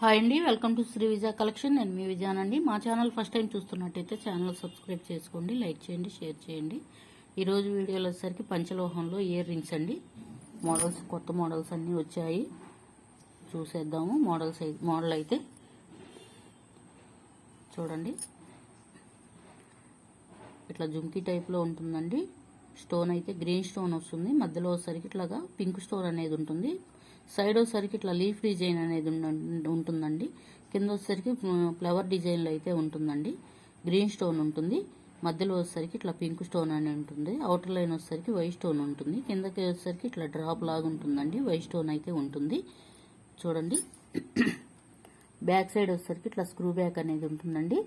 Hi అండి welcome to Sri Vijaya collection. నేను మీ విజయానండి మా ఛానల్ ఫస్ట్ టైం చూస్తున్నట్టయితే ఛానల్ సబ్స్క్రైబ్ చేసుకోండి లైక్ చేయండి షేర్ చేయండి. ఈరోజు వీడియోలో వచ్చేసరికి పంచలోహంలో ఇయర్ రింగ్స్ అండి. మోడల్స్ కొత్త మోడల్స్ అన్నీ వచ్చాయి. చూసేద్దాము మోడల్స్ మోడల్ అయితే. చూడండి. ఇట్లా జుమ్కీ టైప్లో ఉంటుందండి. స్టోన్ అయితే గ్రీన్ స్టోన్ వస్తుంది. మధ్యలో వచ్చేసరికి ఇట్లాగా పింక్ స్టోన్ అనేది ఉంటుంది. సైడ్ వచ్చేసరికి ఇట్లా లీఫ్ డిజైన్ అనేది ఉంటుందండి. కింద వచ్చేసరికి ఫ్లవర్ డిజైన్లో అయితే ఉంటుందండి. గ్రీన్ స్టోన్ ఉంటుంది. మధ్యలో వచ్చేసరికి ఇట్లా పింక్ స్టోన్ అని ఉంటుంది. అవుటర్ లైన్ వచ్చేసరికి వైట్ స్టోన్ ఉంటుంది. కిందకి వచ్చేసరికి ఇట్లా డ్రాప్ లాగా ఉంటుందండి. వైట్ స్టోన్ అయితే ఉంటుంది. చూడండి. బ్యాక్ సైడ్ వచ్చేసరికి ఇట్లా స్క్రూ బ్యాక్ అనేది ఉంటుందండి.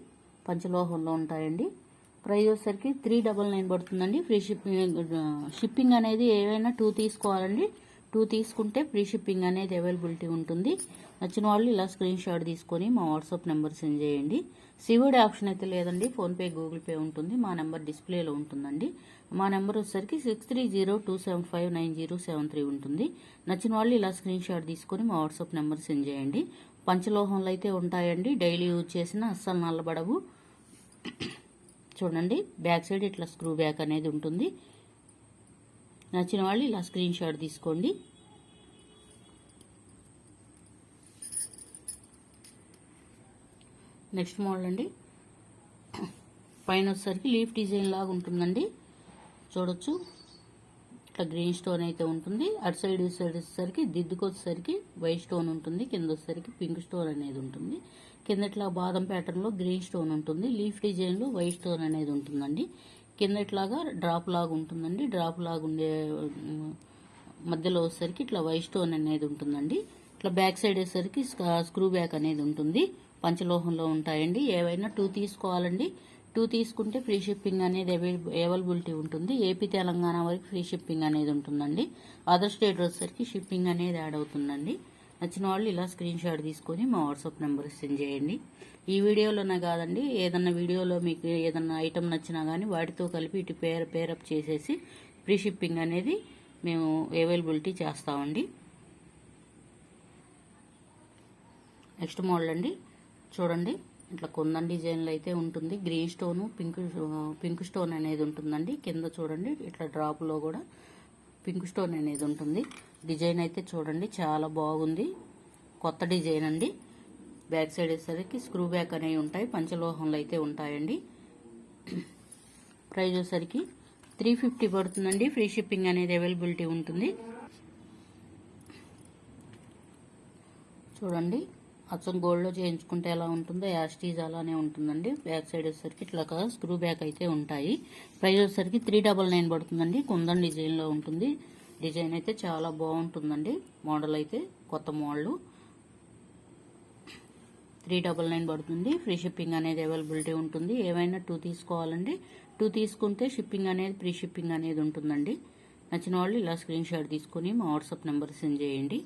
పంచలోహంలో ఉంటాయండి. ప్రైస్ వచ్చేసరికి త్రీ డబల్ నైన్ పడుతుందండి. ఫ్రీ షిప్పింగ్ షిప్పింగ్ అనేది ఏవైనా టూ తీసుకోవాలండి. టూ తీసుకుంటే ఫ్రీ షిప్పింగ్ అనేది అవైలబిలిటీ ఉంటుంది. నచ్చిన వాళ్ళు ఇలా స్క్రీన్ షాట్ తీసుకొని మా వాట్సాప్ నెంబర్ సెండ్ చేయండి. సివోడి ఆప్షన్ అయితే లేదండి. ఫోన్పే గూగుల్ పే ఉంటుంది. మా నెంబర్ డిస్ప్లేలో ఉంటుందండి. మా నెంబర్ వచ్చేసరికి six three zero two seven five nine zero seven three ఉంటుంది. నచ్చిన వాళ్ళు ఇలా స్క్రీన్ షాట్ తీసుకొని మా వాట్సాప్ నెంబర్ సెండ్ చేయండి. పంచలోహంలో అయితే ఉంటాయండి. డైలీ యూజ్ చేసిన అస్సలు నల్లబడవు. చూడండి. బ్యాక్ సైడ్ ఇట్లా స్క్రూ బ్యాక్ అనేది ఉంటుంది. నచ్చిన వాళ్ళు ఇలా స్క్రీన్ షాట్ తీసుకోండి. నెక్స్ట్ మోడల్ అండి. పైన వచ్చేసరికి లీఫ్ డిజైన్ లాగా ఉంటుందండి. చూడొచ్చు. ఇట్లా గ్రీన్ స్టోన్ అయితే ఉంటుంది. అటు సైడ్ సైడ్ వచ్చేసరికి దిద్దుకు వచ్చేసరికి వైట్ స్టోన్ ఉంటుంది. కింద వచ్చేసరికి పింక్ స్టోన్ అనేది ఉంటుంది. కింద ఇట్లా బాదం ప్యాటర్న్లో గ్రీన్ స్టోన్ ఉంటుంది. లీఫ్ డిజైన్లో వైట్ స్టోన్ అనేది ఉంటుందండి. కింద ఇట్లాగా డ్రాప్ లాగా ఉంటుందండి డ్రాప్ లాగా ఉండే మధ్యలో వచ్చేసరికి ఇట్లా వై స్టోన్ అనేది ఉంటుందండి. ఇట్లా బ్యాక్ సైడ్ వచ్చేసరికి స్క- స్క్రూ బ్యాక్ అనేది ఉంటుంది. పంచలోహంలో ఉంటాయండి. ఏవైనా టూ తీసుకోవాలండి. టూ తీసుకుంటే ఫ్రీ షిప్పింగ్ అనేది అవైలబిలిటీ ఉంటుంది. ఏపీ తెలంగాణ వరకు ఫ్రీ షిప్పింగ్ అనేది ఉంటుందండి. అదర్ స్టేట్ వచ్చేసరికి షిప్పింగ్ అనేది యాడ్ అవుతుందండి. నచ్చిన వాళ్ళు ఇలా స్క్రీన్ షాట్ తీసుకొని మా వాట్సాప్ నెంబర్ సెండ్ చేయండి. ఈ వీడియోలోనే కాదండి ఏదన్నా వీడియోలో మీకు ఏదన్నా ఐటమ్ నచ్చినా కానీ వాటితో కలిపి ఇటు పేర్ పేరప్ చేసేసి ఫ్రీ షిప్పింగ్ అనేది మేము అవైలబిలిటీ చేస్తామండి. నెక్స్ట్ మోడల్ అండి. చూడండి ఇట్లా కొందన్ డిజైన్లో అయితే ఉంటుంది. Green stone pink pink stone అనేది ఉంటుందండి. కింద చూడండి ఇట్లా డ్రాప్లో కూడా పింక్ స్టోన్ అనేది ఉంటుంది. డిజైన్ అయితే చూడండి చాలా బాగుంది. కొత్త డిజైన్ అండి. బ్యాక్ సైడ్ వచ్చేసరికి స్క్రూ బ్యాక్ అనేవి ఉంటాయి పంచలోహంలో అయితే ఉంటాయండి. ప్రైజ్ వచ్చేసరికి త్రీ ఫిఫ్టీ పడుతుందండి. ఫ్రీ షిప్పింగ్ అనేది అవైలబిలిటీ ఉంటుంది. చూడండి అచ్చం గోల్డ్లో చేయించుకుంటే ఎలా ఉంటుందో యాస్టీజ్ అలానే ఉంటుందండి. బ్యాక్ సైడ్ వచ్చేసరికి ఇట్లా స్క్రూ బ్యాక్ అయితే ఉంటాయి. ప్రైజ్ వచ్చేసరికి త్రీ డబల్ నైన్ పడుతుందండి. కుందన్ డిజైన్లో ఉంటుంది. డిజైన్ అయితే చాలా బాగుంటుందండి. మోడల్ అయితే కొత్త మోడల్. త్రీ డబల్ నైన్ పడుతుంది. ఫ్రీ షిప్పింగ్ అనేది అవైలబిలిటీ ఉంటుంది. ఏవైనా టూ తీసుకోవాలండి. టూ తీసుకుంటే షిప్పింగ్ అనేది ఫ్రీ షిప్పింగ్ అనేది ఉంటుందండి. నచ్చిన వాళ్ళు ఇలా స్క్రీన్ షాట్ తీసుకొని మా వాట్సాప్ నెంబర్ సెండ్ చేయండి.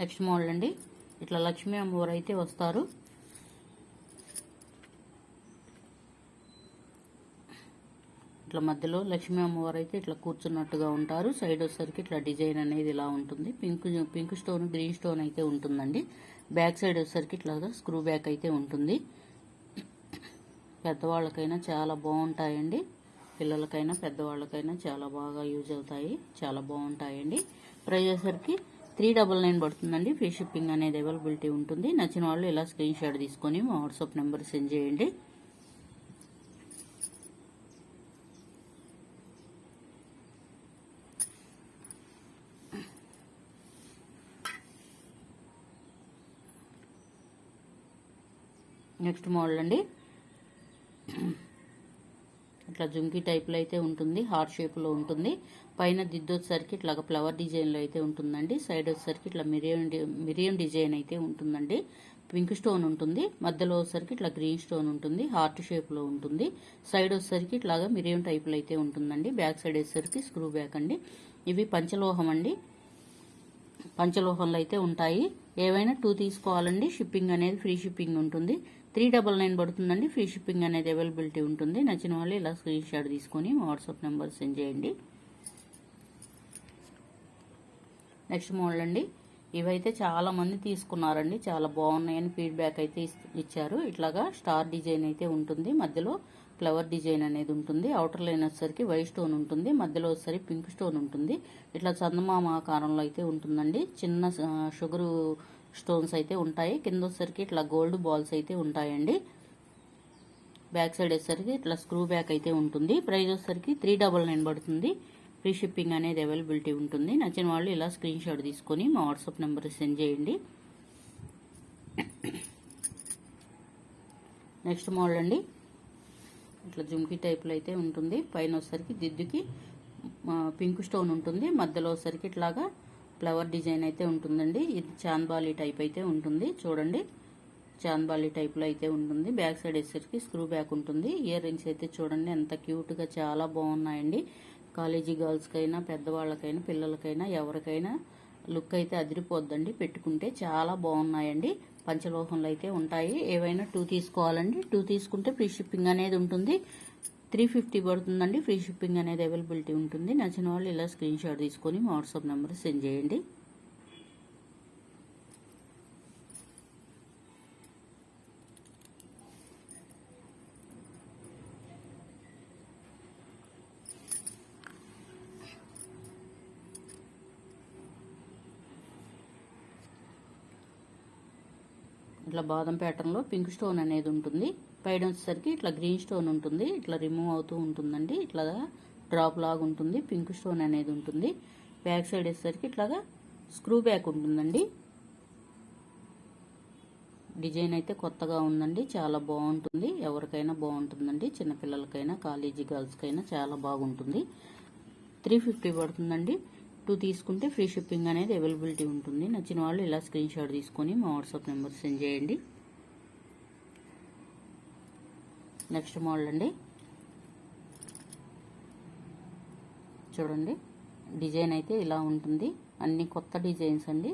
నెక్స్ట్ మోడల్ అండి. ఇట్లా లక్ష్మీ అమ్మవారు అయితే వస్తారు. ఇట్లా మధ్యలో లక్ష్మీ అమ్మవారు అయితే ఇట్లా కూర్చున్నట్టుగా ఉంటారు. సైడ్ వచ్చేసరికి ఇట్లా డిజైన్ అనేది ఇలా ఉంటుంది. Pink pink stone green stone అయితే ఉంటుందండి. బ్యాక్ సైడ్ వచ్చేసరికి ఇట్లా స్క్రూ బ్యాక్ అయితే ఉంటుంది. పెద్దవాళ్ళకైనా చాలా బాగుంటాయండి. పిల్లలకైనా పెద్దవాళ్ళకైనా చాలా బాగా యూజ్ అవుతాయి. చాలా బాగుంటాయండి. ప్రైస్ వచ్చేసరికి త్రీ డబల్ నైన్ పడుతుందండి. ఫ్రీ షిప్పింగ్ అనేది అవైలబిలిటీ ఉంటుంది. నచ్చిన వాళ్ళు ఇలా స్క్రీన్ షాట్ తీసుకొని మా వాట్సాప్ నెంబర్ సెండ్ చేయండి. నెక్స్ట్ మోడల్ అండి. ఇట్లా జుంకీ టైప్లో అయితే ఉంటుంది హార్ట్ షేప్లో ఉంటుంది. పైన దిద్దు వచ్చేసరికి ఇట్లా ఫ్లవర్ డిజైన్లో అయితే ఉంటుందండి. సైడ్ వచ్చేసరికి ఇట్లా మిరియం మిరియం డిజైన్ అయితే ఉంటుందండి. పింక్ స్టోన్ ఉంటుంది మధ్యలో వచ్చేసరికి ఇట్లా గ్రీన్ స్టోన్ ఉంటుంది హార్ట్ షేప్లో ఉంటుంది. సైడ్ వచ్చేసరికి ఇట్లాగా మిరియం టైప్లో అయితే ఉంటుందండి. బ్యాక్ సైడ్ వచ్చేసరికి స్క్రూ బ్యాక్ అండి. ఇవి పంచలోహం అండి. పంచలోహంలో అయితే ఉంటాయి. ఏవైనా టూ తీసుకోవాలండి. షిప్పింగ్ అనేది ఫ్రీ షిప్పింగ్ ఉంటుంది. త్రీ డబల్ నైన్ పడుతుందండి. ఫ్రీ షిప్పింగ్ అనేది అవైలబిలిటీ ఉంటుంది. నచ్చిన వాళ్ళు ఇలా స్క్రీన్ షాట్ తీసుకొని మా వాట్సాప్ నెంబర్ సెండ్ చేయండి. నెక్స్ట్ మోడల్ అండి. ఇవైతే చాలా మంది తీసుకున్నారండి. చాలా బాగున్నాయని ఫీడ్బ్యాక్ అయితే ఇస్- ఇచ్చారు. ఇట్లాగా స్టార్ డిజైన్ అయితే ఉంటుంది. మధ్యలో ఫ్లవర్ డిజైన్ అనేది ఉంటుంది. అవుటర్ లైన్ వచ్చేసరికి వైట్ స్టోన్ ఉంటుంది. మధ్యలో వచ్చేసరికి పింక్ స్టోన్ ఉంటుంది. ఇట్లా చందమామ ఆకారంలో అయితే ఉంటుందండి. చిన్న షుగరు స్టోన్స్ అయితే ఉంటాయి. కింద వచ్చేసరికి ఇట్లా గోల్డ్ బాల్స్ అయితే ఉంటాయండి. బ్యాక్ సైడ్ వచ్చేసరికి ఇట్లా స్క్రూ బ్యాక్ అయితే ఉంటుంది. ప్రైస్ వచ్చేసరికి త్రీ డబల్ నైన్ పడుతుంది. ఫ్రీ షిప్పింగ్ అనేది అవైలబిలిటీ ఉంటుంది. నచ్చిన వాళ్ళు ఇలా స్క్రీన్ షాట్ తీసుకొని మా వాట్సాప్ నెంబర్ సెండ్ చేయండి. నెక్స్ట్ మోడల్ అండి. ఇట్లా జుమ్కి టైప్లో అయితే ఉంటుంది. పైన వచ్చేసరికి దిద్దుకి పింక్ స్టోన్ ఉంటుంది. మధ్యలో వచ్చేసరికి ఇట్లాగా ఫ్లవర్ డిజైన్ అయితే ఉంటుందండి. ఇది చాంద్బాలి టైప్ అయితే ఉంటుంది. చూడండి. చాంద్బాలి టైప్లో అయితే ఉంటుంది. బ్యాక్ సైడ్ వచ్చేసరికి స్క్రూ బ్యాక్ ఉంటుంది. ఇయర్ రింగ్స్ అయితే చూడండి. ఎంత క్యూట్గా చాలా బాగున్నాయండి. కాలేజీ గర్ల్స్కైనా పెద్దవాళ్ళకైనా పిల్లలకైనా ఎవరికైనా లుక్ అయితే అదిరిపోద్దండి. పెట్టుకుంటే చాలా బాగున్నాయండి. పంచలోహంలో అయితే ఉంటాయి. ఏవైనా టూ తీసుకోవాలండి. టూ తీసుకుంటే ఫ్రీ షిప్పింగ్ అనేది ఉంటుంది. త్రీ ఫిఫ్టీ పడుతుందండి. ఫ్రీ షిప్పింగ్ అనేది అవైలబిలిటీ ఉంటుంది. నచ్చిన వాళ్ళు ఇలా స్క్రీన్ షాట్ తీసుకొని మా వాట్సాప్ నెంబర్ సెండ్ చేయండి. ఇట్లా బాదం ప్యాటర్న్లో పింక్ స్టోన్ అనేది ఉంటుంది. పైన వచ్చేసరికి ఇట్లా గ్రీన్ స్టోన్ ఉంటుంది. ఇట్లా రిమూవ్ అవుతూ ఉంటుందండి. ఇట్లా డ్రాప్ లాగా ఉంటుంది. పింక్ స్టోన్ అనేది ఉంటుంది. బ్యాక్ సైడ్ వచ్చేసరికి ఇట్లాగా స్క్రూ బ్యాక్ ఉంటుందండి. డిజైన్ అయితే కొత్తగా ఉందండి. చాలా బాగుంటుంది. ఎవరికైనా బాగుంటుందండి. చిన్నపిల్లలకైనా కాలేజీ గర్ల్స్కైనా చాలా బాగుంటుంది. త్రీ ఫిఫ్టీ పడుతుందండి. టూ తీసుకుంటే ఫ్రీ షిప్పింగ్ అనేది అవైలబిలిటీ ఉంటుంది. నచ్చిన వాళ్ళు ఇలా స్క్రీన్ షాట్ తీసుకొని మా వాట్సాప్ నెంబర్ సెండ్ చేయండి. నెక్స్ట్ మోడల్ అండి. చూడండి. డిజైన్ అయితే ఇలా ఉంటుంది. అన్ని కొత్త డిజైన్స్ అండి.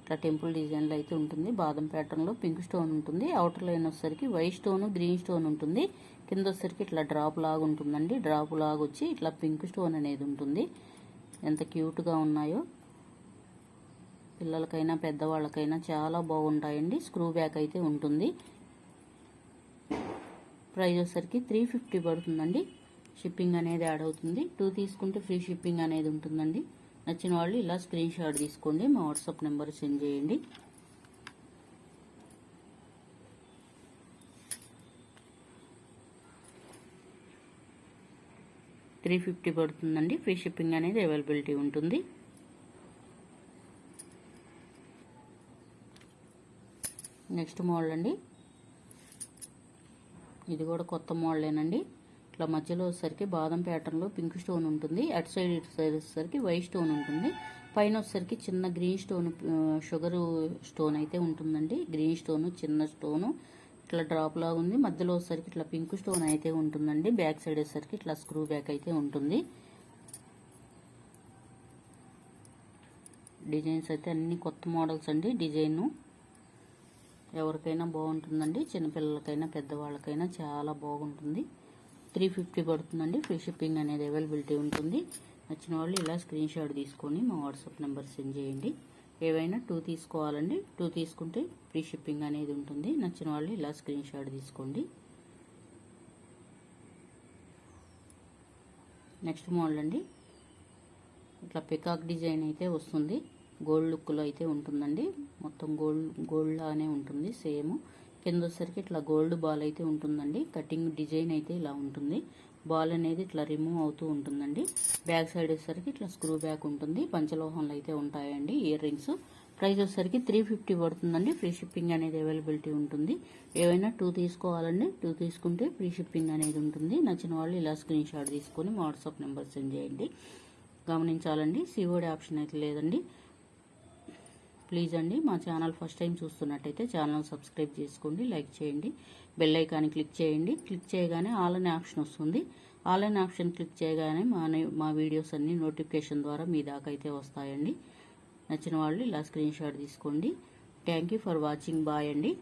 ఇట్లా టెంపుల్ డిజైన్లో అయితే ఉంటుంది. బాదం ప్యాటర్న్లో పింక్ స్టోన్ ఉంటుంది. అవుటర్ లైన్ వచ్చేసరికి వైట్ స్టోన్ గ్రీన్ స్టోన్ ఉంటుంది. కింద వచ్చేసరికి ఇట్లా డ్రాప్ లాగా ఉంటుందండి. డ్రాప్ లాగా వచ్చి ఇట్లా పింక్ స్టోన్ అనేది ఉంటుంది. ఎంత క్యూట్గా ఉన్నాయో. పిల్లలకైనా పెద్దవాళ్ళకైనా చాలా బాగుంటాయండి. స్క్రూ బ్యాక్ అయితే ఉంటుంది. ప్రైజ్ వచ్చేసరికి త్రీ ఫిఫ్టీ పడుతుందండి. షిప్పింగ్ అనేది యాడ్ అవుతుంది. టూ తీసుకుంటే ఫ్రీ షిప్పింగ్ అనేది ఉంటుందండి. నచ్చిన వాళ్ళు ఇలా స్క్రీన్ షాట్ తీసుకోండి. మా వాట్సాప్ నెంబర్ సెండ్ చేయండి. త్రీ ఫిఫ్టీ పడుతుందండి. ఫ్రీ షిప్పింగ్ అనేది అవైలబిలిటీ ఉంటుంది. నెక్స్ట్ మోడల్ అండి. ఇది కూడా కొత్త మోడలేనండి. ఇట్లా మధ్యలో వచ్చేసరికి బాదం ప్యాటర్న్లో పింక్ స్టోన్ ఉంటుంది. అటు సైడ్ ఇటు సైడ్ వచ్చేసరికి వైట్ స్టోన్ ఉంటుంది. పైన వచ్చేసరికి చిన్న గ్రీన్ స్టోన్ షుగర్ స్టోన్ అయితే ఉంటుందండి. గ్రీన్ స్టోన్ చిన్న స్టోను ఇట్లా డ్రాప్ లాగా ఉంది. మధ్యలో వచ్చేసరికి ఇట్లా పింక్ స్టోన్ అయితే ఉంటుందండి. బ్యాక్ సైడ్ వచ్చేసరికి ఇట్లా స్క్రూ బ్యాక్ అయితే ఉంటుంది. డిజైన్స్ అయితే అన్ని కొత్త మోడల్స్ అండి. డిజైన్ ఎవరికైనా బాగుంటుందండి. చిన్నపిల్లలకైనా పెద్దవాళ్ళకైనా చాలా బాగుంటుంది. త్రీ ఫిఫ్టీ పడుతుందండి. ఫ్రీ షిప్పింగ్ అనేది అవైలబిలిటీ ఉంటుంది. నచ్చిన వాళ్ళు ఇలా స్క్రీన్ షాట్ తీసుకొని మా వాట్సాప్ నెంబర్ సెండ్ చేయండి. ఏవైనా టూ తీసుకోవాలండి. టూ తీసుకుంటే ఫ్రీ షిప్పింగ్ అనేది ఉంటుంది. నచ్చిన వాళ్ళు ఇలా స్క్రీన్ షాట్ తీసుకోండి. నెక్స్ట్ మోడల్ అండి. ఇట్లా పికాక్ డిజైన్ అయితే వస్తుంది. గోల్డ్ లుక్లో అయితే ఉంటుందండి. మొత్తం గోల్డ్ గోల్డ్ లానే ఉంటుంది సేమ్. కింద వచ్చేసరికి ఇట్లా గోల్డ్ బాల్ అయితే ఉంటుందండి. కటింగ్ డిజైన్ అయితే ఇలా ఉంటుంది. బాల్ అనేది ఇట్లా రిమూవ్ అవుతూ ఉంటుందండి. బ్యాక్ సైడ్ వచ్చేసరికి ఇట్లా స్క్రూ బ్యాక్ ఉంటుంది. పంచలోహంలో అయితే ఉంటాయండి ఇయర్ రింగ్స్. ప్రైస్ వచ్చేసరికి త్రీ ఫిఫ్టీ పడుతుందండి. ఫ్రీ షిప్పింగ్ అనేది అవైలబిలిటీ ఉంటుంది. ఏవైనా టూ తీసుకోవాలండి. టూ తీసుకుంటే ఫ్రీ షిప్పింగ్ అనేది ఉంటుంది. నచ్చిన వాళ్ళు ఇలా స్క్రీన్ షాట్ తీసుకొని వాట్సాప్ నెంబర్ సెండ్ చేయండి. గమనించాలండి. సిఓడి ఆప్షన్ అయితే లేదండి. ప్లీజ్ అండి మా ఛానల్ ఫస్ట్ టైం చూస్తున్నట్టయితే ఛానల్ సబ్స్క్రైబ్ చేసుకోండి లైక్ చేయండి బెల్ ఐకాన్ని క్లిక్ చేయండి. క్లిక్ చేయగానే ఆల్ అనే ఆప్షన్ వస్తుంది. ఆల్ అనే ఆప్షన్ క్లిక్ చేయగానే మా మా వీడియోస్ అన్ని నోటిఫికేషన్ ద్వారా మీ దాకా అయితే వస్తాయండి. నచ్చిన వాళ్ళు ఇలా స్క్రీన్ షాట్ తీసుకోండి. Thank you for watching. Bye అండి.